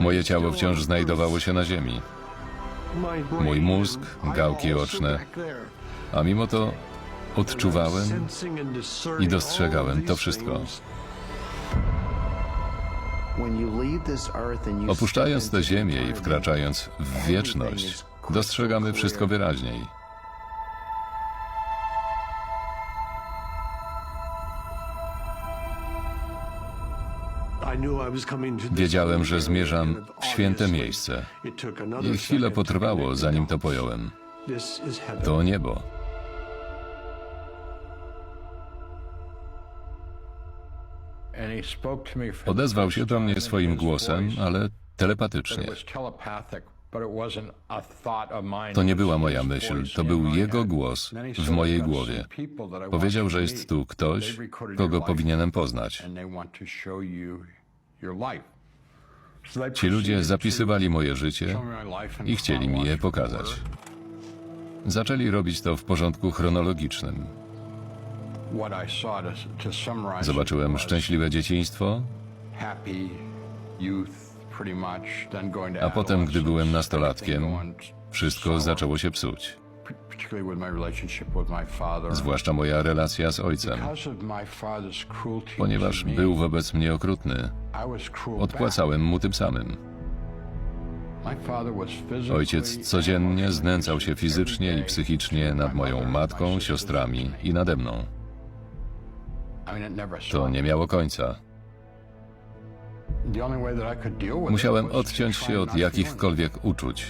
Moje ciało wciąż znajdowało się na ziemi, Mój mózg, gałki oczne, a mimo to odczuwałem i dostrzegałem to wszystko. Opuszczając tę ziemię i wkraczając w wieczność, dostrzegamy wszystko wyraźniej. Wiedziałem, że zmierzam w święte miejsce. I chwilę potrwało, zanim to pojąłem. To niebo. Odezwał się do mnie swoim głosem, ale telepatycznie. To nie była moja myśl, to był jego głos w mojej głowie. Powiedział, że jest tu ktoś, kogo powinienem poznać. Ci ludzie zapisywali moje życie i chcieli mi je pokazać. Zaczęli robić to w porządku chronologicznym. Zobaczyłem szczęśliwe dzieciństwo, a potem, gdy byłem nastolatkiem, wszystko zaczęło się psuć. Zwłaszcza moja relacja z ojcem. Ponieważ był wobec mnie okrutny, odpłacałem mu tym samym. Ojciec codziennie znęcał się fizycznie i psychicznie nad moją matką, siostrami i nade mną. To nie miało końca. Musiałem odciąć się od jakichkolwiek uczuć.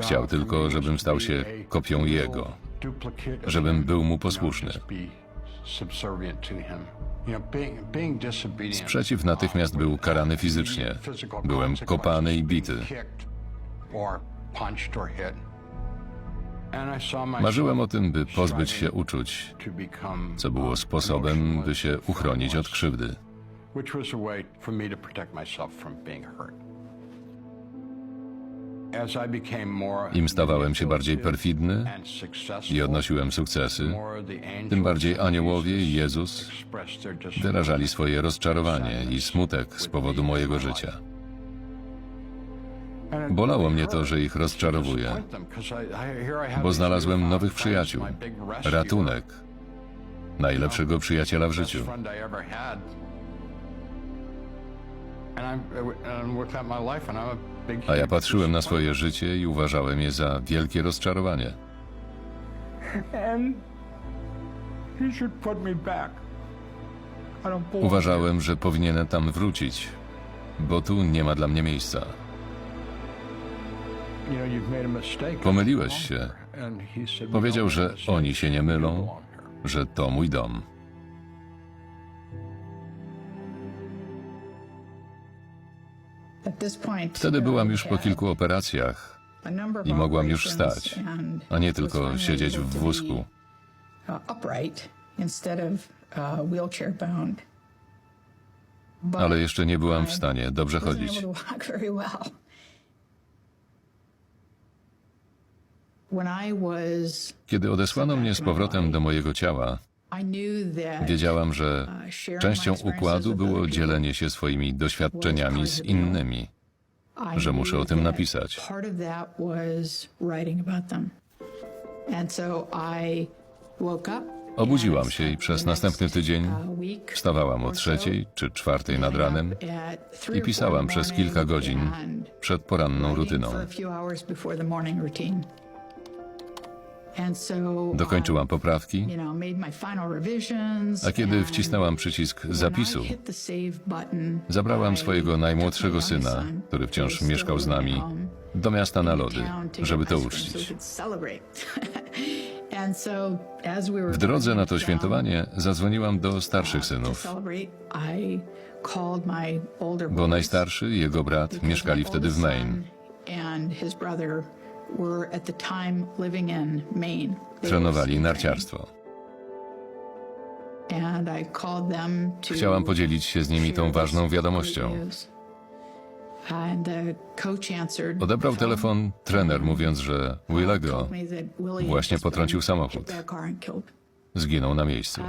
Chciał tylko, żebym stał się kopią jego, żebym był mu posłuszny. Sprzeciw natychmiast był karany fizycznie. Byłem kopany i bity. Marzyłem o tym, by pozbyć się uczuć, co było sposobem, by się uchronić od krzywdy. which was a way for me to protect myself from being hurt. Im stawałem się bardziej perfidny i odnosiłem sukcesy, tym bardziej aniołowie i Jezus wyrażali swoje rozczarowanie i smutek z powodu mojego życia. Bolało mnie to, że ich rozczarowuję, bo znalazłem nowych przyjaciół, ratunek, najlepszego przyjaciela w życiu. A ja patrzyłem na swoje życie i uważałem je za wielkie rozczarowanie. And he should put me back. I don't belong Uważałem, że powinienem tam wrócić, bo tu nie ma dla mnie miejsca. here. You know, you've made a mistake. Pomyliłeś się. And he said, Powiedział, "No, że oni się nie mylą, belong here." że to mój dom. Wtedy byłam już po kilku operacjach i mogłam już wstać, a nie tylko siedzieć w wózku. Ale jeszcze nie byłam w stanie dobrze chodzić. Kiedy odesłano mnie z powrotem do mojego ciała, wiedziałam, że częścią układu było dzielenie się swoimi doświadczeniami z innymi. że muszę o tym napisać. Obudziłam się i przez następny tydzień wstawałam o trzeciej czy czwartej nad ranem i pisałam przez kilka godzin przed poranną rutyną. Dokończyłam poprawki, a kiedy wcisnęłam przycisk zapisu, zabrałam swojego najmłodszego syna, który wciąż mieszkał z nami, do miasta na lody, żeby to uczcić. W drodze na to świętowanie zadzwoniłam do starszych synów, bo najstarszy i jego brat mieszkali wtedy w Maine. Trenowali narciarstwo. Chciałam podzielić się z nimi tą ważną wiadomością. Odebrał telefon trener, mówiąc, że Willego właśnie potrącił samochód. Zginął na miejscu.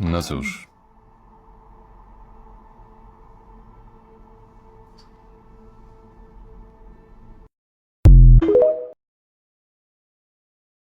No cóż,